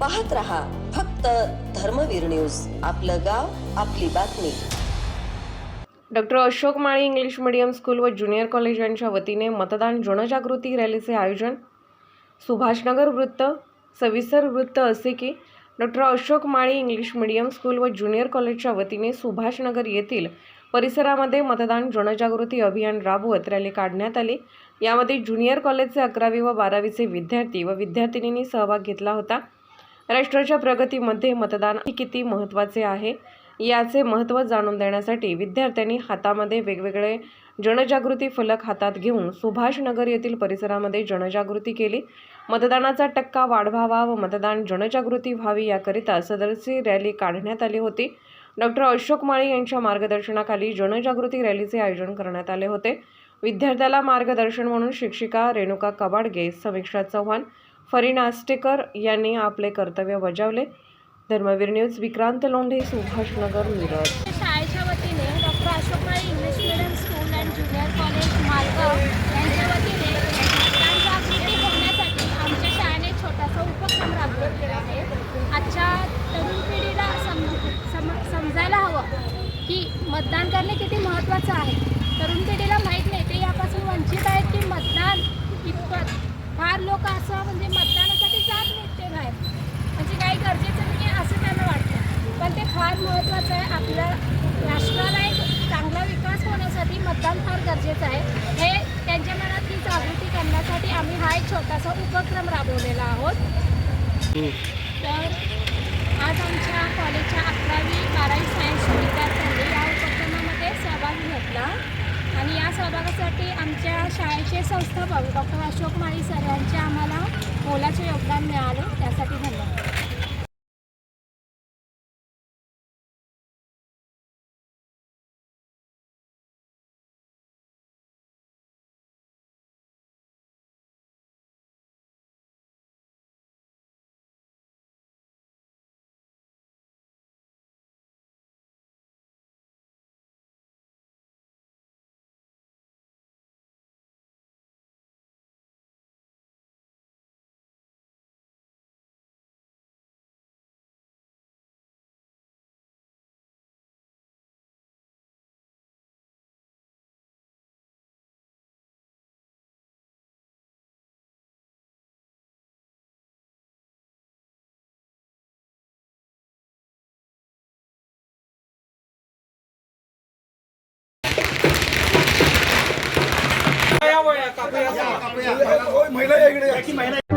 पाहत रहा फक्त धर्मवीर न्यूज. आपलं गाव आपली बातमी. Doctor Ashok Mali English medium school व ज्युनियर कॉलेज यांच्या वतीने मतदान जनजागृती रॅलीचे आयोजन. सुभाषनगर वृत्त सविस्तर वृत्त असे की doctor Ashok Mali English medium school व ज्युनियर कॉलेजच्या वतीने सुभाषनगर येथील परिसरामध्ये मतदान जनजागृती अभियान राबवत रॅली काढण्यात आली. यामध्ये ज्युनियर कॉलेजचे अकरावी व बारावीचे विद्यार्थी व विद्यार्थिनींनी सहभाग घेतला होता. राष्ट्राच्या प्रगतीमध्ये मतदान किती महत्त्वाचे आहे याचे महत्त्व जाणून देण्यासाठी विद्यार्थ्यांनी हातामध्ये वेगवेगळे जनजागृती फलक हातात घेऊन सुभाषनगर येथील परिसरामध्ये जनजागृती केली. मतदानाचा टक्का वाढवावा व मतदान जनजागृती व्हावी याकरिता सदरची रॅली काढण्यात आली होती. डॉक्टर अशोक माळी यांच्या मार्गदर्शनाखाली जनजागृती रॅलीचे आयोजन करण्यात आले होते. विद्यार्थ्याला मार्गदर्शन म्हणून शिक्षिका रेणुका कबाडगे समीक्षा चव्हाण फरीन आस्टेकर यांनी आपले कर्तव्य बजावले. धर्मवीर न्यूज विक्रांत लोंढे सुभाषनगर मिरज. शाळेच्या वतीने doctor Ashok Mali English medium school and junior college Malgaon यांच्या वतीने होण्यासाठी आमच्या शाळेने छोटासा उपक्रम राबवलेला आहे. आजच्या तरुण पिढीला सम सम समजायला हवं की मतदान करणे किती महत्त्वाचं आहे. तरुण पिढीला माहीत नाही ते यापासून वंचित आहेत की मतदान इतपत फार लोक असं म्हणजे मतदानासाठी जात नाहीत ते बाहेर. म्हणजे काही गरजेचं नाही आहे असं त्यांना वाटतं. पण ते फार महत्त्वाचं आहे. आपल्या राष्ट्राला एक चांगला विकास होण्यासाठी मतदान फार गरजेचं आहे. हे त्यांच्या मनात ही जागृती करण्यासाठी आम्ही हा एक छोटासा उपक्रम राबवलेला आहोत. तर आज आमच्या कॉलेजच्या अकरावी बारावी सायन्स विद्यार्थ्यांनी या उपक्रमामध्ये सहभाग घेतला. आणि या सहभागासाठी आमच्या शाळेचे संस्थापक डॉक्टर अशोक माळी सर यांचे आम्हाला मोलाचे योगदान मिळाले. त्यासाठी धन्यवाद. महिला